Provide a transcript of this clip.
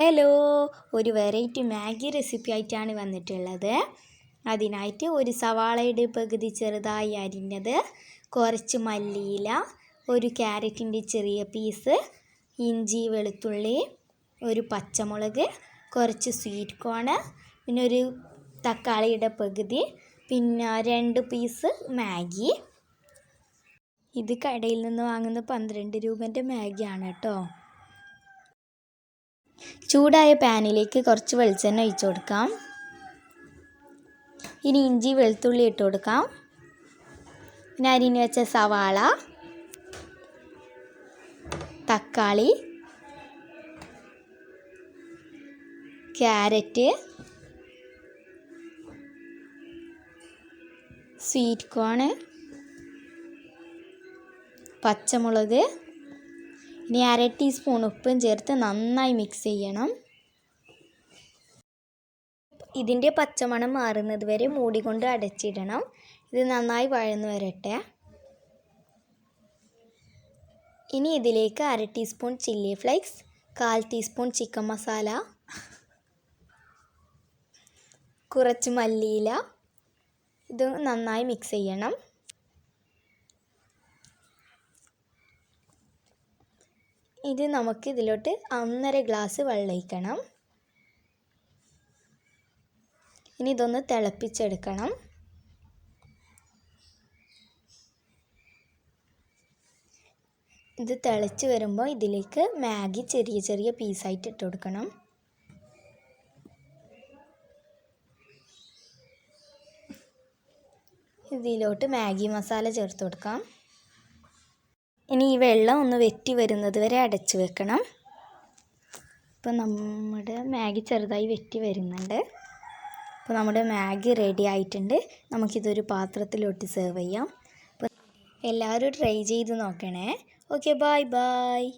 Hello ഒരു variety Maggi recipe ആയിട്ടാണ് വന്നിട്ടുള്ളത്. അതിനായിട്ട് ഒരു സവാളയുടെ പകുതി ചെറുതായി അരിഞ്ഞത് കുറച്ച് മല്ലിയില ഒരു ക്യാരറ്റിന്റെ ചെറിയ പീസ് ഇഞ്ചി വെളുത്തുള്ളി ഒരു പച്ചമുളക് കുറച്ച് സ്വീറ്റ് കോണ് പിന്നെ ഒരു തക്കാളിയുടെ പകുതി പിന്നെ രണ്ട് പീസ് മാഗി. ഇത് കടയിൽ നിന്ന് വാങ്ങുന്ന പന്ത്രണ്ട് രൂപന്റെ മാഗിയാണ് കേട്ടോ. ചൂടായ പാനിലേക്ക് കുറച്ച് വെളിച്ചെണ്ണ ഒഴിച്ചു കൊടുക്കാം. ഇനി ഇഞ്ചി വെളുത്തുള്ളി ഇട്ട് കൊടുക്കാം. പിന്നെ അരിഞ്ഞ് വെച്ച സവാള തക്കാളി ക്യാരറ്റ് സ്വീറ്റ് കോൺ പച്ചമുളക് ഇനി അര ടീസ്പൂൺ ഉപ്പും ചേർത്ത് നന്നായി മിക്സ് ചെയ്യണം. ഇതിന്റെ പച്ചമണം മാറുന്നത് വരെ മൂടിക്കൊണ്ട് അടച്ചിടണം. ഇത് നന്നായി വഴന്നു വരട്ടെ. ഇനി ഇതിലേക്ക് അര ടീസ്പൂൺ ചില്ലി ഫ്ലേക്സ് കാൽ ടീസ്പൂൺ ചിക്കൻ മസാല കുറച്ച് മല്ലിയില. ഇത് നന്നായി മിക്സ് ചെയ്യണം. ഇത് നമുക്ക് ഇതിലോട്ട് ഒന്നര ഗ്ലാസ് വെള്ളം ഒഴിക്കണം ഇനി ഇതൊന്ന് തിളപ്പിച്ചെടുക്കണം. ഇത് തിളച്ച് വരുമ്പോൾ ഇതിലേക്ക് മാഗി ചെറിയ ചെറിയ പീസായിട്ട് ഇട്ട് കൊടുക്കണം. ഇതിലോട്ട് മാഗി മസാല ചേർത്ത് കൊടുക്കാം. ഇനി ഈ വെള്ളം ഒന്ന് വെറ്റി വരുന്നത് വരെ അടച്ചു വെക്കണം. ഇപ്പം നമ്മുടെ മാഗി ചെറുതായി വെറ്റി വരുന്നുണ്ട്. അപ്പോൾ നമ്മുടെ മാഗി റെഡി ആയിട്ടുണ്ട്. നമുക്കിതൊരു പാത്രത്തിലോട്ട് സെർവ് ചെയ്യാം. അപ്പോൾ എല്ലാവരും ട്രൈ ചെയ്ത് നോക്കണേ. Okay bye bye